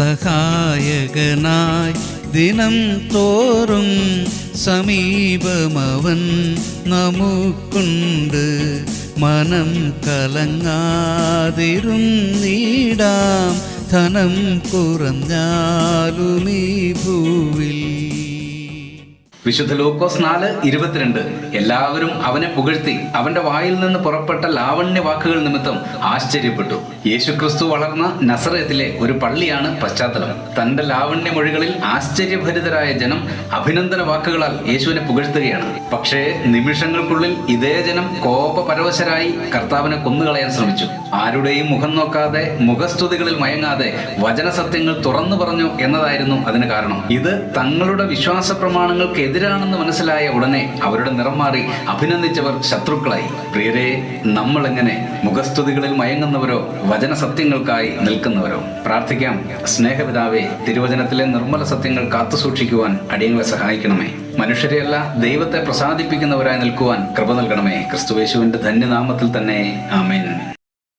സഹായകനായി ദിനം തോറും സമീപമവൻ നമുക്കുണ്ട്. മനം കലങ്ങാതിരും നീടാം. ധനം കുറഞ്ഞാലും ഈ ഭൂവിൽ വിശുദ്ധ ലൂക്കോസ് നാല് ഇരുപത്തിരണ്ട്. എല്ലാവരും അവനെ പുകഴ്ത്തി അവന്റെ വായിൽ നിന്ന് പുറപ്പെട്ട ലാവണ്യ വാക്കുകൾ നിമിത്തം ആശ്ചര്യപ്പെട്ടു. യേശുക്രിസ്തു വളർന്ന നസറത്തിലെ ഒരു പള്ളിയാണ് പശ്ചാത്തലം. തന്റെ ലാവണ്യ മൊഴികളിൽ ആശ്ചര്യഭരിതരായ ജനം അഭിനന്ദന വാക്കുകളാൽ യേശുവിനെ പുകഴ്ത്തുകയാണ്. പക്ഷേ നിമിഷങ്ങൾക്കുള്ളിൽ ഇതേ ജനം കോപപരവശരായി കർത്താവിനെ കൊന്നുകളയാൻ ശ്രമിച്ചു. ആരുടെയും മുഖം നോക്കാതെ മുഖസ്തുതികളിൽ മയങ്ങാതെ വചനസത്യങ്ങൾ തുറന്നു പറഞ്ഞു എന്നതായിരുന്നു അതിന് കാരണം. ഇത് തങ്ങളുടെ വിശ്വാസ പ്രമാണങ്ങൾക്ക് എതിരാണെന്ന് മനസ്സിലായ ഉടനെ അവരുടെ നിറം മാറി അഭിനന്ദിച്ചവർ ശത്രുക്കളായി. പ്രിയരെ നമ്മൾ എങ്ങനെ മുഖസ്തുതികളിൽ മയങ്ങുന്നവരോ വചന സത്യങ്ങൾക്കായി നിൽക്കുന്നവരോ? പ്രാർത്ഥിക്കാം. സ്നേഹപിതാവെ തിരുവചനത്തിലെ നിർമ്മല സത്യങ്ങൾ കാത്തുസൂക്ഷിക്കുവാൻ അടിയങ്ങളെ സഹായിക്കണമേ. മനുഷ്യരെയല്ല ദൈവത്തെ പ്രസാദിപ്പിക്കുന്നവരായി നിൽക്കുവാൻ കൃപ നൽകണമേ. ക്രിസ്തുവേശുവിന്റെ ധന്യനാമത്തിൽ തന്നെ. ആമേൻ.